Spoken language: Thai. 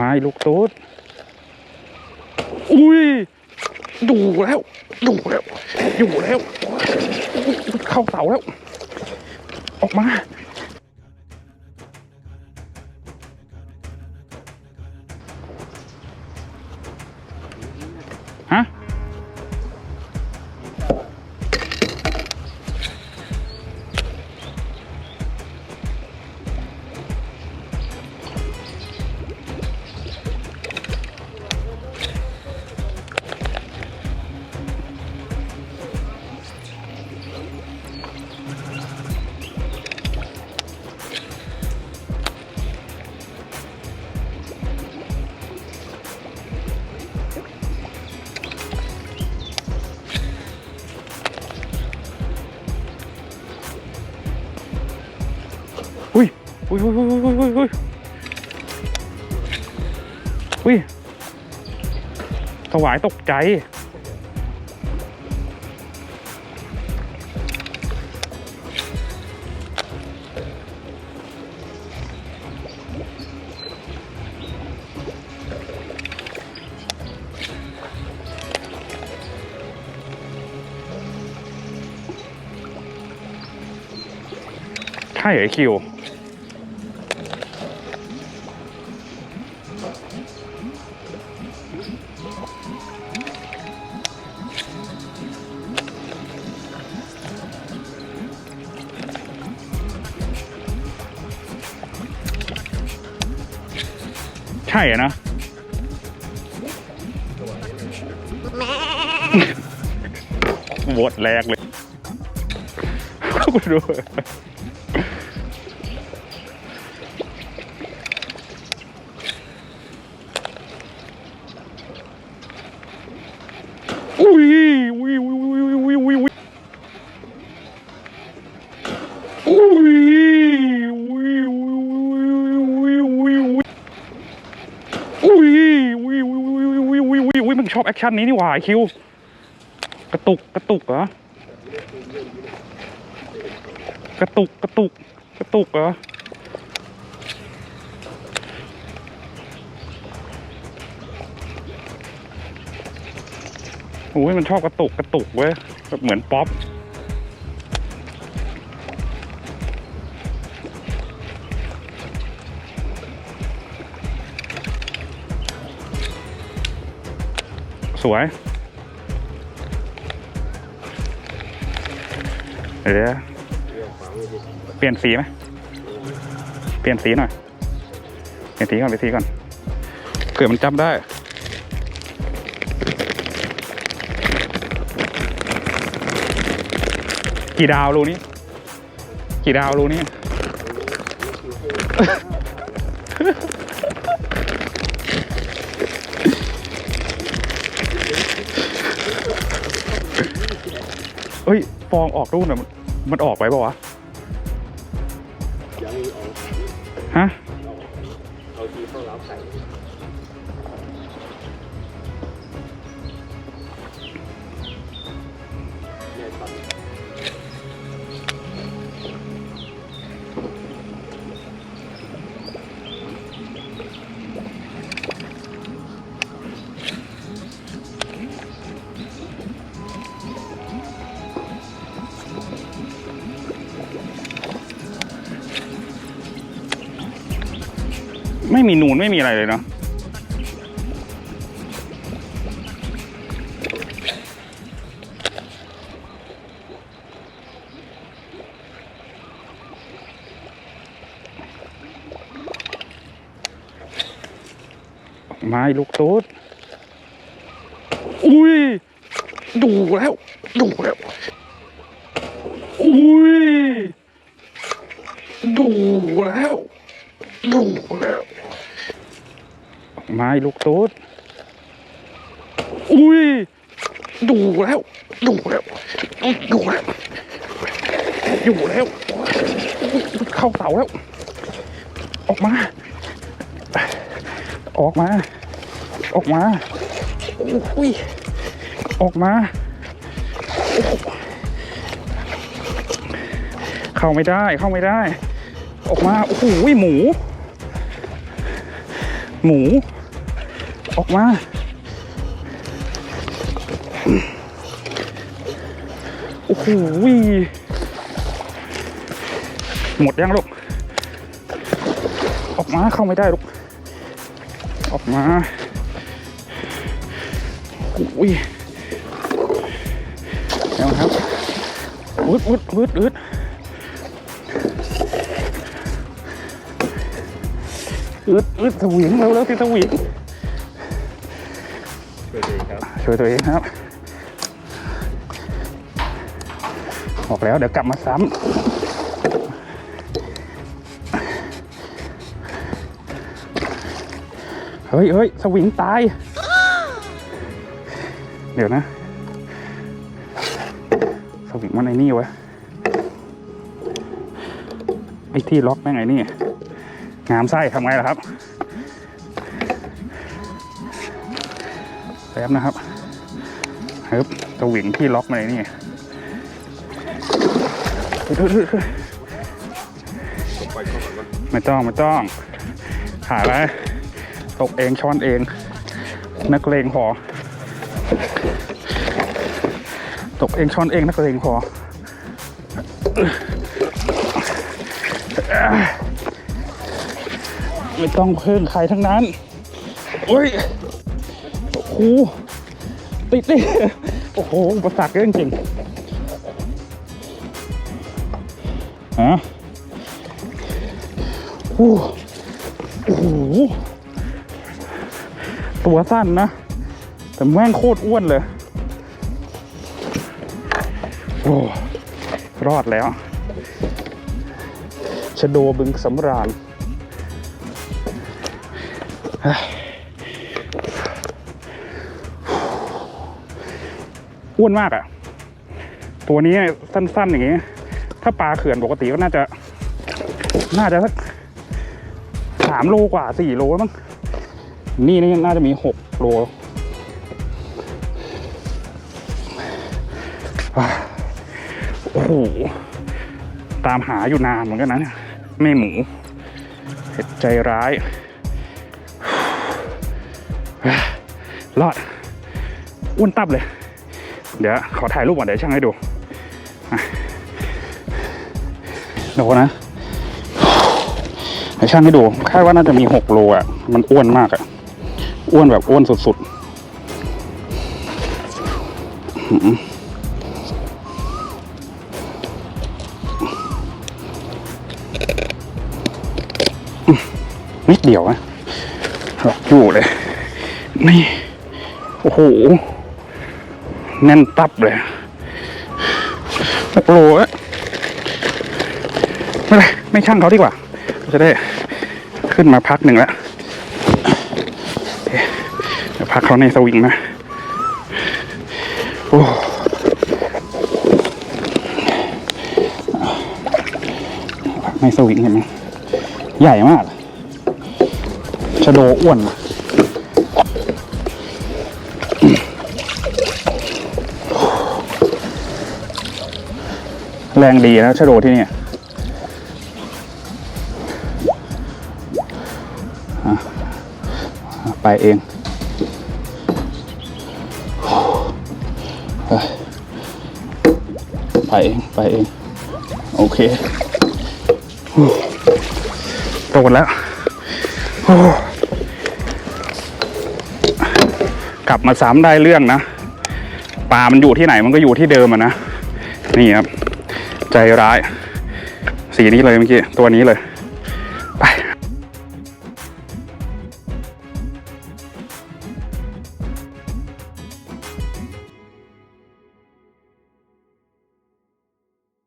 มาลูกตูดอุ้ยอยู่แล้วอยู่แล้วอยู่แล้ว เข้าเสาแล้ว ออกมา อุ้ยอุ้ยอุ้ยอุ้ยอุ้ยอุ้ยอุ้ยสวายตกใจ ใช่เหรอคิว ใช่อะนะ โหวตแรกเลย กูดู ชอบแอคชั่นนี้นี่หว่าคิว กระตุกกระตุกเหรอ กระตุกกระตุกกระตุกเหรอโอ้ยมันชอบกระตุกกระตุกเว้ยแบบเหมือนป๊อป สวย เดี๋ยวเปลี่ยนสีไหมเปลี่ยนสีหน่อยเปลี่ยนสีก่อนเปลี่ยนสีก่อนเผื่อมันจำได้กี่ดาวรูนี้ กี่ดาวรูนี้ เฮ้ย ฟองออกรูนอะมันมันออกไปปล่าวะ ยังเอาฮะ ไม่มีนูนไม่มีอะไรเลยเนาะไม้ลูกตูดอุ้ย ดูแล้ว ดูแล้ว อุ้ย ดูแล้ว ดูแล้ว ไม้ลูกตูดอุ้ย ดูแล้ว ดูแล้วดูแล้วอยู่แล้ว เข้าเสาแล้ว ออกมา ออกมา ออกมาอุ้ยออกมา เข้าไม่ได้ เข้าไม่ได้ ออกมา โอ้โห หมูหหมู ออกมาโอ้โหหมดยังลูกออกมาเข้าไม่ได้ลูกออกมาอุ้ยเอาครับวืดวืดวืดวืดอืดอืดสวิงเร็วเร็วที่สวิง ช่วยตัวเองครับช่วยตัวเองครับบอกแล้วเดี๋ยวกลับมาซ้ำเฮ้ยเฮ้ยสวิงตาย เดี๋ยวนะ สวิงมันไอ้นี่วะไอ้ที่ล็อกแม่งไอ้นี่ งามไส้ทำไงล่ะครับ ป๊บนะครับฮึบสวิงที่ล็อกมาไอ้นี่เฮ้ยเฮ้ยเฮ้ยเฮ้ยผมปล่อยนว่ไม่ต้องไม่ต้องหาแล้วตกเองช้อนเอง นักเลงพอ ตกเองช้อนเองนักเลงพอไม่ต้องเพิ่งใครทั้งนั้นโอ้ย หติดดิโอ้โหอุปสรรคเยอะจริงฮะโอ้โอ้โหตัวสั้นนะ แต่แม่งโคตรอ้วนเลย โอ้รอดแล้ว ชะโดบึงสำราญเฮ้ย อ้วนมากอะ่ะ ตัวนี้สั้นๆอย่างงี้ ถ้าปลาเขื่อนปกติก็น่าจะ น่าจะสักสามโลกว่าสี่โลมั้งนี่นี่น่าจะมีหกโลโอ้โหตามหาอยู่นานเหมือนกันนะเนี่ยแม่หมูเห็ดใจร้าย รอดอ้วนตับเลย เดี๋ยวขอถ่ายรูปก่อนเดี๋ยวช่างให้ดูอะดูนะให้ช่างให้ดูคาดว่าน่าจะมีหกโลอะ มันอ้วนมากอะ อ้วนแบบอ้วนสุดๆนิดเดียวนะหลับอยู่เลย นี่ โอ้โห แน่นตับเลยหกโลอะไม่ไรไม่ช่างเขาดีกว่า จะได้ขึ้นมาพักหนึ่งแล้วเดี๋ยวพักเขาในสวิงนะ โอ้พักในสวิงเห็นไหมใหญ่มากชะโดอ้วน แรงดีนะชะโดที่นี่ไปเองไปเองไปเอง โอเคโดนแล้ว กลับมาซ้ำได้เรื่องนะปลามันอยู่ที่ไหนมันก็อยู่ที่เดิมอะนะ นี่ครับ ใจร้าย สีนี้เลยเมื่อกี้ ตัวนี้เลย